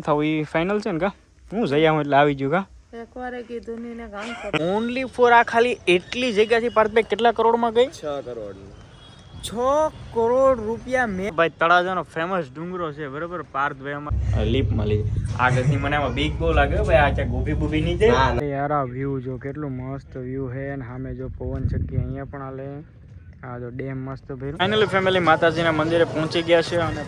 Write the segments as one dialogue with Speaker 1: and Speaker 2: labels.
Speaker 1: ન થવું એ ફાઇનલ છે ને કા? હું જઈ આવું એટલે આવી ગયું કા?
Speaker 2: એકવારે કીધું ને ગામ
Speaker 1: ઓનલી ફોર આ ખાલી એટલી જગ્યાથી પાર્થભાઈ કેટલા કરોડમાં ગઈ?
Speaker 3: છ કરોડ
Speaker 1: છ કરોડ રૂપિયા મેં ભાઈ તળાજાનો ફેમસ ડુંગરો છે બરોબર? પાર્થભાઈ આમાં લીપ મળી. આગળથી મને આમાં બીક બહુ લાગે ભાઈ આ ત્યાં ગોભી બુભી નહીં જાય
Speaker 3: ના.
Speaker 1: યાર આ વ્યૂ જો કેટલું મસ્ત વ્યૂ છે અને સામે જો પવન ચક્કી અહીંયા પણ હાલે. આ તો ડેમ મસ્ત ભર્યું. ફાઇનલી ફેમિલી માતાજીના મંદિરે પહોંચી ગયા છે અને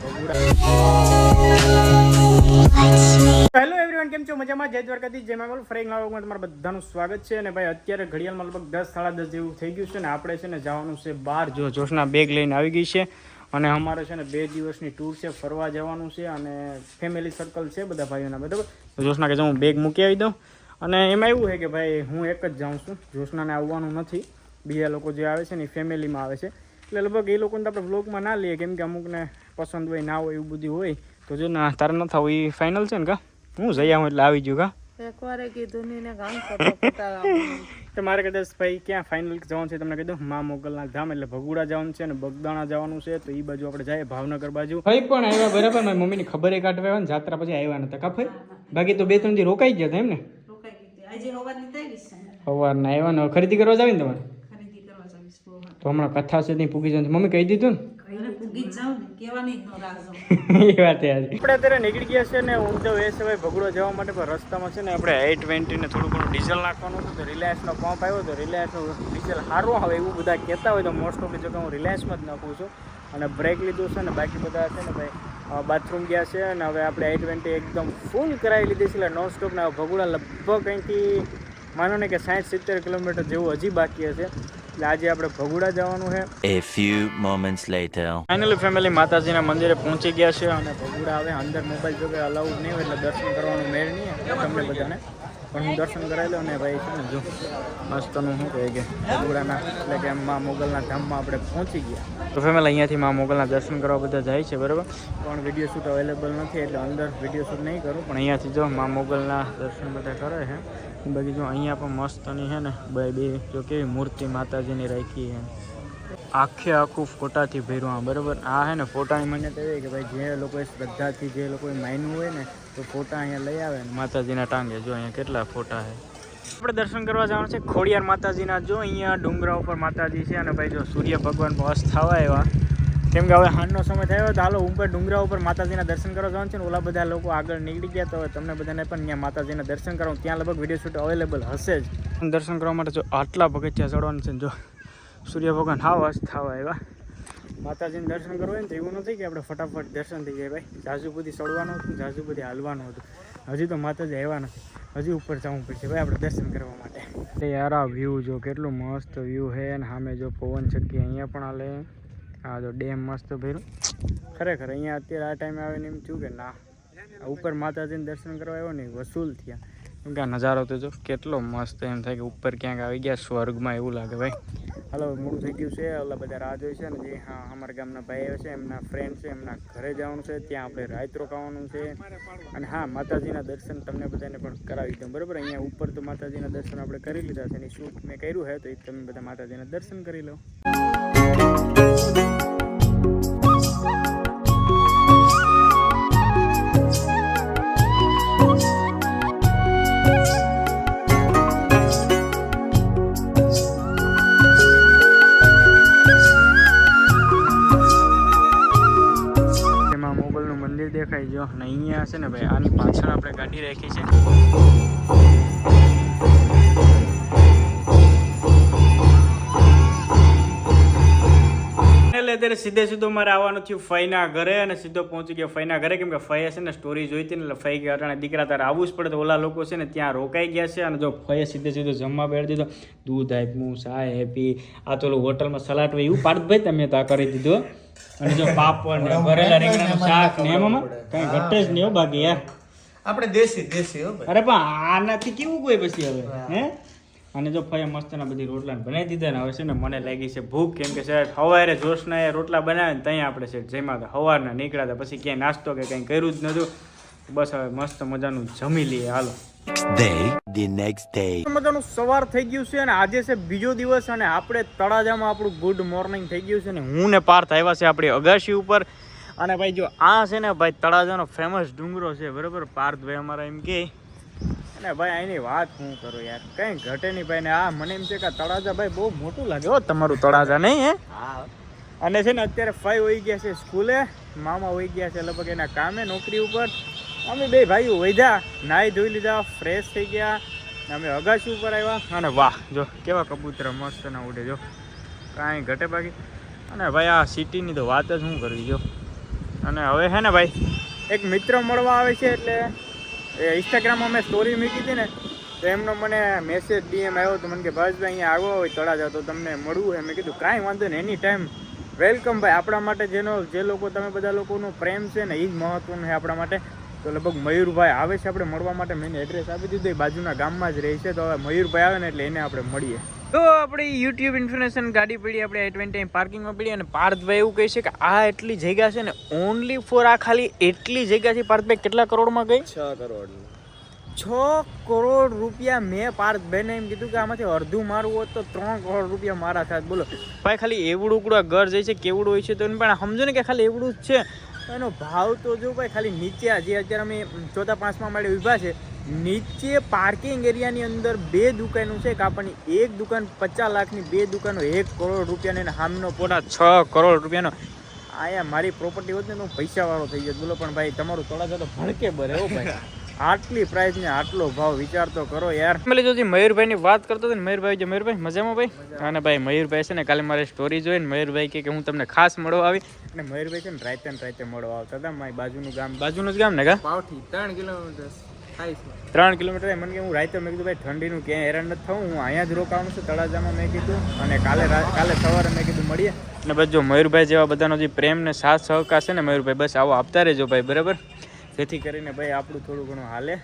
Speaker 1: હેલો એવરીવન કેમ છો? મજામાં? જય દ્વારકાથી જય માંગલ. ફરી નવા તમારું બધાનું સ્વાગત છે અને ભાઈ અત્યારે ઘડિયાળમાં લગભગ દસ સાડા દસ જેવું થઈ ગયું છે ને આપણે છે ને જવાનું છે બહાર. જો જોશના બેગ લઈને આવી ગઈ છે અને અમારે છે ને બે દિવસની ટૂર છે ફરવા જવાનું છે અને ફેમિલી સર્કલ છે બધા ભાઈઓના બરાબર? જોશના કે હું બેગ મૂકી આવી દઉં. અને એમાં એવું છે કે ભાઈ હું એક જ જાઉં છું. જોશનાને આવવાનું નથી. બીજા લોકો જે આવે છે ને એ ફેમિલીમાં આવે છે. એટલે લગભગ એ લોકોને તો આપણે બ્લોગમાં ના લઈએ કેમ કે અમુકને પસંદ હોય ના હોય એવું બધું હોય. તો જો ના તારે ન થવું એ ફાઇનલ છે ને કા? હું જઈ આવું એટલે આવી ગયું કા? તમારે કદાચ ભાઈ ક્યાં ફાઇનલ જવાનું છે તમને કીધું મા મોગલના ધામ એટલે ભગુડા જવાનું છે અને બગદાણા જવાનું છે તો એ બાજુ આપણે જઈએ ભાવનગર બાજુ. ભાઈ પણ આવ્યા બરાબર મારી મમ્મીની ખબર કાઢવા આવ્યા ને જાત્રા પછી આવ્યા નતા કા ભાઈ? બાકી તો બે ત્રણ દી રોકાઈ ગયા હતા એમ ને
Speaker 2: રોકાઈ ગઈ આજે હવા ની થઈ ગઈ છે.
Speaker 1: સવારના આવ્યા ને ખરીદી કરવા જાવ ને તમારે
Speaker 2: ખરીદી કરવા જઈશ બહુ
Speaker 1: તો હમણાં કથા છે નહીં પૂગી જાય મમ્મી કહી દીધું
Speaker 2: ઘરે પૂગી જ ને
Speaker 1: એ વાત આપણે અત્યારે નીકળી ગયા છે ને ઊંધો એ સિવાય ભગડો જવા માટે પણ રસ્તામાં છે ને આપણે આઈ ટ્વેન્ટીને થોડું ઘણું ડીઝલ નાખવાનું હતું તો રિલાયન્સનો પંપ આવ્યો તો રિલાયન્સનું ડીઝલ સારું આવે એવું બધા કહેતા હોય તો મોસ્ટ ઓફલી જો હું રિલાયન્સમાં જ નાખું છું. અને બ્રેક લીધું છે ને બાકી બધા છે ને ભાઈ બાથરૂમ ગયા છે અને હવે આપણે આઈ ટ્વેન્ટી એકદમ ફૂલ કરાવી લીધી છે એટલે નોન સ્ટોપ ને ભગુડા લગભગ અહીંથી માનો ને કે સાઠ સિત્તેર કિલોમીટર જેવું હજી બાકી હશે. એટલે આજે આપણે ભગુડા જવાનું છે.
Speaker 4: A few moments later.
Speaker 1: Finally family માતાજીના મંદિરે પહોંચી ગયા છે અને ભગુડા આવે. અંદર મોબાઈલ જોકે અલાઉડ નહીં એટલે દર્શન કરવાનું મેળ નહીં તમને બધાને. પણ હું દર્શન કરાવી લઉં ને ભાઈ છે ને જો મસ્તનું શું કહે કે ભગુડાના એટલે કે મા મોગલના ધામમાં આપણે પહોંચી ગયા. તો ફેમિલી અહીંયાથી મા મોગલના દર્શન કરવા બધા જાય છે બરાબર? પણ વીડિયો શૂટ અવેલેબલ નથી એટલે અંદર વીડિયો શૂટ નહીં કરું. પણ અહીંયાથી જો મા મોગલના દર્શન બધા કરે છે. બાકી જો અહીંયા પણ મસ્તની છે ને, બે બે જો કેવી મૂર્તિ માતાજીની રાખી છે આખે આખું ફોટાથી ભર્યું આ, બરાબર? આ છે ને ફોટાની માન્યતા એવી કે ભાઈ જે લોકોએ શ્રદ્ધાથી જે લોકોએ માન્યું હોય ને, તો ફોટા અહીંયા લઈ આવે ને. માતાજીના ટાંગે જો અહીંયા કેટલા ફોટા છે આપણે દર્શન કરવા જવાનું છે ખોડિયાર માતાજીના. જો અહીંયા ડુંગરા ઉપર માતાજી છે અને ભાઈ જો સૂર્ય ભગવાન અસ્ત થવા એવા કેમ કે હવે હાંજનો સમય થયો તો હાલો ઉપર ડુંગરા ઉપર માતાજીના દર્શન કરવા જવાનું છે ને ઓલા બધા લોકો આગળ નીકળી ગયા તો હવે તમને બધાને પણ ત્યાં માતાજીના દર્શન કરવા. ત્યાં લગભગ વીડિયો શૂટ અવેલેબલ હશે જ. દર્શન કરવા માટે જો આટલા પગથિયા ચડવાનું છે ને જો સૂર્ય ભગવાન હાવ અસ્ત થવા આવ્યા. માતાજીને દર્શન કરવું હોય ને તો એવું નથી કે આપણે ફટાફટ દર્શન થઈ જાય ભાઈ. જાજુ બધી ચડવાનું હતું જાજુ બધી હાલવાનું હતું. હજી તો માતાજી આવ્યા નથી. હજી ઉપર જવું પડશે ભાઈ આપણે દર્શન કરવા માટે. યાર આ વ્યૂ જો કેટલું મસ્ત વ્યૂ છે અને સામે જો પવન ચક્કી અહીંયા પણ હાલે. આ તો ડેમ મસ્ત ભર્યું. ખરેખર અહીંયા અત્યારે આ ટાઈમે આવીને એમ થયું કે ના ઉપર માતાજીને દર્શન કરવા આવ્યો ને વસૂલ થયા. કેમ કે નજારો તો જો કેટલો મસ્ત એમ થાય કે ઉપર ક્યાંક આવી ગયા સ્વર્ગમાં એવું લાગે ભાઈ. હાલો, મોડું થઈ ગયું છે. એટલે બધા રાહ જોઈ છે ને જે હા, અમારા ગામના ભાઈઓ છે, એમના ફ્રેન્ડ છે, એમના ઘરે જવાનું છે. ત્યાં આપણે રાત રોકાવાનું છે. અને હા, માતાજીના દર્શન તમને બધાને પણ કરાવી દઉં, બરાબર? અહીંયા ઉપર તો માતાજીના દર્શન આપણે કરી લીધા છે. એની શૂટ મેં કર્યું છે, તો એ તમે બધા માતાજીના દર્શન કરી લો. અત્યારે સીધે સીધો મારે આવવાનું થયું ફઈના ઘરે અને સીધો પહોંચી ગયો ફઈના ઘરે. કેમ કે ફઈએ છે ને સ્ટોરી જોઈતી ને એટલે ફઈ ગયા. અટાણે દીકરા તારે આવવું જ પડે તો ઓલા લોકો છે ને ત્યાં રોકાઈ ગયા છે અને જો ફઈએ સીધે સીધો જમવા બેડ દીધો. દૂધ આપ્યું ચા હેપી આ તો ઓલું હોટલમાં સલાડ હોય એવું પાર્થભાઈ તમે તો કરી દીધો અને જો પાપડ ને ભરેલા રીંગણાનું શાક ને એમાં કઈ ઘટે જ નહીં બાકી યાર
Speaker 3: આપણે દેશી દેશી હો
Speaker 1: અરે પણ આનાથી કેવું કોઈ પછી હવે હે. અને જો ફઈએ મસ્તના બધી રોટલા બનાવી દીધા ને હવે છે ને મને લાગી છે ભૂખ કેમ કે શેઠ સવારે જોશના એ રોટલા બનાવે ને ત્યાં આપણે શેઠ જમ્યા હતા સવારના નીકળ્યા હતા પછી ક્યાંય નાસ્તો કે કંઈ કર્યું જ નહોતું. બસ હવે મસ્ત મજાનું જમી લઈએ હાલો.
Speaker 4: The next day.
Speaker 1: મજાનું સવાર થઈ ગયું છે અને આજે છે બીજો દિવસ અને આપણે તળાજામાં આપણું ગુડ મોર્નિંગ થઈ ગયું છે ને હું ને પાર્થ આવ્યા છે આપણી અગાશી ઉપર.
Speaker 5: અને ભાઈ જો આ છે ને ભાઈ તળાજાનો ફેમસ ડુંગરો છે બરાબર? પાર્થભાઈ અમારા એમ કે. અને ભાઈ અહીંની વાત શું કરું યાર? કંઈ ઘટે નહીં ભાઈ ને આ મને એમ છે કે તળાજા ભાઈ બહુ મોટું લાગે હો તમારું તળાજા નહીં હે? અને છે ને અત્યારે ફાઈ હોઈ ગયા છે સ્કૂલે. મામા હોઈ ગયા છે લગભગ એના કામે નોકરી ઉપર. અમે બે ભાઈઓ વૈધા. નાહી ધોઈ લીધા ફ્રેશ થઈ ગયા. ને અમે અગાસી ઉપર આવ્યા. અને વાહ જો કેવા કબૂતર મસ્ત ના ઉડે જો. કાંઈ ઘટે બાકી. અને ભાઈ આ સિટીની તો વાત જ શું કરવી જો. અને હવે છે ને ભાઈ એક મિત્ર મળવા આવે છે એટલે એ ઇન્સ્ટાગ્રામમાં મેં સ્ટોરી મૂકી હતી ને, તો એમનો મને મેસેજ ડીએમ આવ્યો તો મને કે ભાઈ અહીંયા આવ્યો હોય તળાજા, તો તમને મળવું એમ મેં કીધું, કાંઈ વાંધો નહીં એની ટાઈમ વેલકમ ભાઈ, આપણા માટે જેનો, જે લોકો, તમે બધા લોકોનો પ્રેમ છે ને એ જ મહત્વનું છે આપણા માટે. તો લગભગ મયુરભાઈ આવે છે, આપણે મળવા માટે, મેં એડ્રેસ આપી દીધું, એ બાજુના ગામમાં જ રહે છે, તો હવે મયુરભાઈ આવે ને એટલે એને આપણે મળીએ. તો આપણી યુટ્યુબ ઇન્ફોર્મેશન ગાડી પડી આપણે એટ ટ્વેન્ટી પાર્કિંગમાં પડી અને પાર્થભાઈ એવું કહે છે કે આ એટલી જગ્યા છે ને ઓનલી ફોર આ ખાલી એટલી જગ્યાથી પાર્થભાઈ કેટલા કરોડમાં ગઈ?
Speaker 3: છ કરોડ.
Speaker 5: છ કરોડ રૂપિયા મેં પાર્થભાઈને એમ કીધું કે આમાંથી અડધું મારવું હોત તો ત્રણ કરોડ રૂપિયા મારા થાત. બોલો ભાઈ ખાલી એવડું ઉકડું ઘર જાય છે કેવડું હોય છે તો પણ સમજો ને કે ખાલી એવડું જ છે. એનો ભાવ તો જો ભાઈ ખાલી નીચે જે અત્યારે અમે ચોથા પાંચમા માળે ઊભા છે નીચે પાર્કિંગ એરિયાની અંદર બે દુકાનો છે કે આપણને એક દુકાન પચાસ લાખની બે દુકાનો એક કરોડ રૂપિયાની અને સામનો પોતા છ કરોડ રૂપિયાનો. આયા મારી પ્રોપર્ટી હોત ને તો હું પૈસાવાળો થઈ જાય બોલો પણ ભાઈ તમારું તળાજા તો ભડકે ભરે હો ભાઈ. આટલી પ્રાઇસ ને આટલો ભાવ વિચાર તો કરો યાર. મેં જો મયુરભાઈ ની વાત કરતો હતો ને મયુરભાઈ જો મયુરભાઈ મજામાં ભાઈ? અને ભાઈ મયુરભાઈ છે ને કાલે મારે સ્ટોરી જોઈ ને મયુરભાઈ કે કે હું તમને ખાસ મળવા આવી. અને મયુરભાઈ છે ને રાતે ને રાતે મળવા આવતા હતા મારી બાજુનું ગામ. બાજુનું જ ગામ ને કા?
Speaker 3: ત્રણ કિલોમીટર.
Speaker 5: ત્રણ કિલોમીટર. મને કે હું રાતે મેં કીધું ભાઈ ઠંડીનું ક્યાંય હેરાન નથી થવું. હું અહીંયા જ રોકાવાનું છું તળાજામાં મેં કીધું. અને કાલે કાલે સવારે મેં કીધું મળીએ. અને બસ જો મયુરભાઈ જેવા બધાનો જે પ્રેમ ને સાથ સહકાર છે ને મયુરભાઈ બસ આવો આપતા રહેજો ભાઈ બરાબર? જેથી કરીને ભાઈ આપણું થોડું ઘણું હાલે.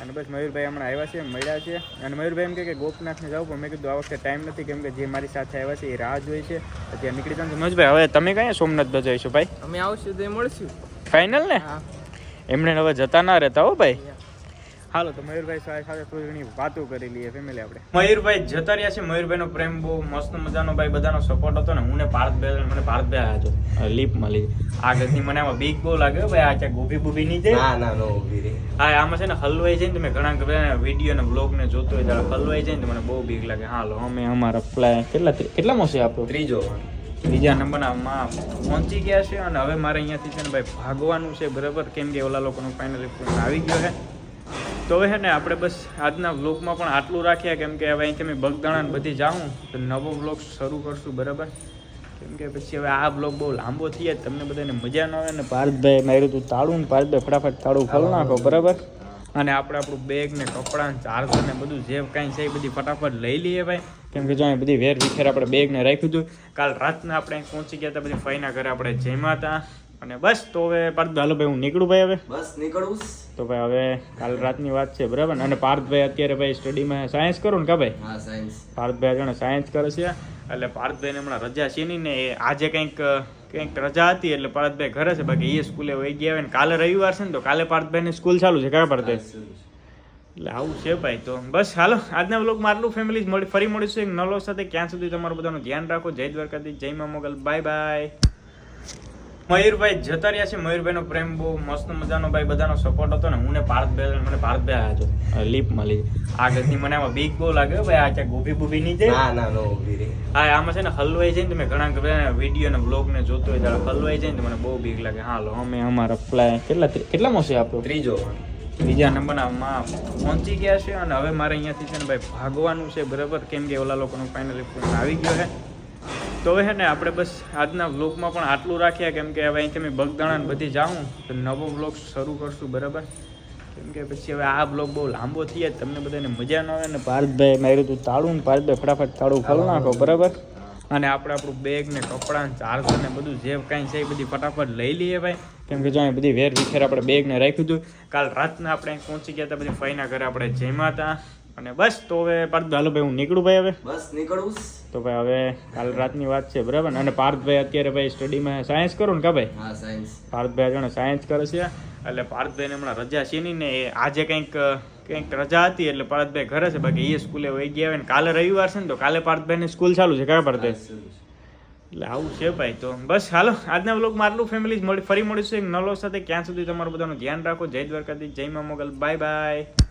Speaker 5: અને બસ મયુરભાઈ હમણાં આવ્યા છે મળ્યા છે. અને મયુરભાઈ એમ કે ગોપનાથને જાવ પણ મેં કીધું આ વખતે ટાઈમ નથી. કેમ કે જે મારી સાથે આવ્યા છે એ રાહ જોઈ છે. અત્યારે નીકળી જવાનું મયુરભાઈ હવે તમે ક્યાં સોમનાથ બજાવીશું ભાઈ?
Speaker 3: અમે આવશું તો મળશું.
Speaker 5: ફાઇનલ ને?
Speaker 3: હા.
Speaker 5: એમણે હવે જતા ના રહેતા હો ભાઈ. હાલો તો મયુરભાઈ સાથે સાથે થોડી ઘણી વાતો કરી લઈએ ફેમિલી આપણે. મયુરભાઈ જતા રહ્યા છે. મયુરભાઈનો પ્રેમ બહુ મસ્ત મજાનો. ભાઈ બધાનો સપોર્ટ હતો ને. હું ને બે મને પાર્થભાઈ આવ્યા હતો લીપમાં લીધી આ ગતિ મને આમાં બીક બહુ લાગે ભાઈ. આ ક્યાં ગોભી બુભી નહીં જાય?
Speaker 3: ના
Speaker 5: હા આમાં છે ને હલવાઈ જાય ને તમે ઘણા વીડિયો ને બ્લોગ ને જોતો હોય ત્યારે હલવાઈ જાય ને મને બહુ બીક લાગે. હાલો અમે અમારા ફ્લાય કેટલા કેટલામાં છે આપણો?
Speaker 3: ત્રીજો
Speaker 5: બીજા નંબરના માં પહોંચી ગયા છે અને હવે મારે અહીંયાથી છે ને ભાઈ ભાગવાનું છે બરાબર? કેમ કે ઓલા લોકોનો ફાઇનલી ફોન આવી ગયો છે. તો હવે છે ને આપણે બસ આજના વ્લોગમાં પણ આટલું રાખ્યા કેમ કે હવે અહીંથી અમે બગદાણા બધી જાઉં. તો નવો વ્લોગ શરૂ કરશું બરાબર? કેમ કે પછી હવે આ બ્લોગ બહુ લાંબો થઈ જાય તમને બધાને મજા ન આવે ને પાર્થભાઈ માર્યું તું તાળું ને પાર્થભાઈ ફટાફટ તાળું ખોલ નાખો બરાબર? અને આપણે આપણું બેગ ને કપડાં ચાર્જર ને બધું જે કાંઈ છે એ બધી ફટાફટ લઈ લઈએ ભાઈ. કેમ કે જો અહીં બધી વેર વિખેર આપણે બેગ ને રાખ્યું હતું. કાલ રાતના આપણે અહીં પહોંચી ગયા હતા બધી ફઈના ઘરે આપણે જમ્યા હતા. અને બસ તો હવે પાર્થ હાલો ભાઈ હું નીકળું ભાઈ હવે.
Speaker 3: બસ નીકળું.
Speaker 5: તો ભાઈ હવે કાલ રાતની વાત છે બરાબર? અને પાર્થભાઈ અત્યારે ભાઈ સ્ટડીમાં સાયન્સ કરો ને કા ભાઈ?
Speaker 3: હા સાયન્સ
Speaker 5: પાર્થભાઈ જાણે સાયન્સ કરે છે. એટલે પાર્થભાઈને હમણાં રજા છે નહીં ને એ આજે કંઈક કંઈક રજા હતી એટલે પાર્થભાઈ ઘરે છે. બાકી એ સ્કૂલે વહી ગયા હોય ને કાલે રવિવાર છે ને તો કાલે પાર્થભાઈની સ્કૂલ ચાલુ છે કયા પાર્થભાઈ એટલે આવું છે ભાઈ તો. બસ હાલો આજના વ્લોગમાં આટલું. ફેમિલી મળી ફરી મળીશું એક નલો સાથે. ક્યાં સુધી તમારું બધાનું ધ્યાન રાખો. જય દ્વારકાથી જય મા મોગલ. બાય બાય મયુરભાઈ જતા રહ્યા છે. મયુરભાઈનો પ્રેમ બહુ મસ્ત મજાનો ભાઈ બધાનો સપોર્ટ હતો ને હું ને પાર્થભાઈ મને ભારતભાઈ આવ્યા હતો લીપમાં લીધી આ ગતિ મને આમાં બીક બહુ લાગે ભાઈ આ ક્યાં ગોભી બુભી નહીં જાય
Speaker 3: ના ના
Speaker 5: હા આમાં છે ને હલવાઈ જાય ને તમે ઘણા વીડિયો ને બ્લોગ ને જોતો હોય ત્યારે હલવાઈ જાય ને તો મને બહુ બીક લાગે. હાલો અમે અમારા ફ્લાય કેટલા કેટલામાં છે આપણો
Speaker 3: ત્રીજો.
Speaker 5: બીજા નંબરના માં પહોંચી ગયા છે અને હવે મારે અહીંયાથી છે ને ભાઈ ભાગવાનું છે બરાબર? કેમ કે ઓલા લોકોનો ફાઇનલી ફોન આવી ગયો છે. તો હવે ને આપણે બસ આજના વ્લોગમાં પણ આટલું રાખ્યા કેમ કે હવે અહીંથી અમે બગદાણા બધી જાઉં, તો નવો વ્લોગ શરૂ કરશું, બરાબર? કેમ કે પછી હવે આ બ્લોગ બહુ લાંબો થઈ જાય તમને બધાને મજા ન આવે ને પાર્થભાઈ માર્યું તું તાળું ને પાર્થભાઈ ફટાફટ તાળું ખોલ નાખો, બરાબર? અને આપણે આપણું બેગ ને કપડાં ચાર્જર ને બધું જે કાંઈ છે એ બધી ફટાફટ લઈ લઈએ ભાઈ. કેમ કે જો અહીં બધી વેર વિખેર આપણે બેગ ને રાખ્યું હતું કાલ રાતના આપણે પહોંચી ગયા હતા બધી ફઈના ઘરે આપણે જમ્યા હતા. અને બસ તો હવે પાર્થભાઈ હાલો ભાઈ હું નીકળું ભાઈ હવે.
Speaker 3: બસ નીકળું.
Speaker 5: તો ભાઈ હવે કાલ રાતની વાત છે બરાબર અને પાર્થભાઈ અત્યારે ભાઈ સ્ટડીમાં સાયન્સ કરો ને કા ભાઈ?
Speaker 3: હા સાયન્સ
Speaker 5: પાર્થભાઈ જાણે સાયન્સ કરે છે. એટલે પાર્થભાઈને હમણાં રજા છે નહીં ને આજે કંઈક કંઈક રજા હતી એટલે પાર્થભાઈ ઘરે છે. બાકી એ સ્કૂલે વહી ગયા હોય ને કાલે રવિવાર છે ને તો કાલે પાર્થભાઈની સ્કૂલ ચાલુ છે કયા પાર્થભાઈ એટલે આવું છે ભાઈ તો. બસ હાલો આજના વ્લોગમાં આટલું. ફેમિલી મળી ફરી મળીશું એક નલો સાથે. ક્યાં સુધી તમારું બધાનું ધ્યાન રાખો. જય દ્વારકાથી જય મા મોગલ. Bye bye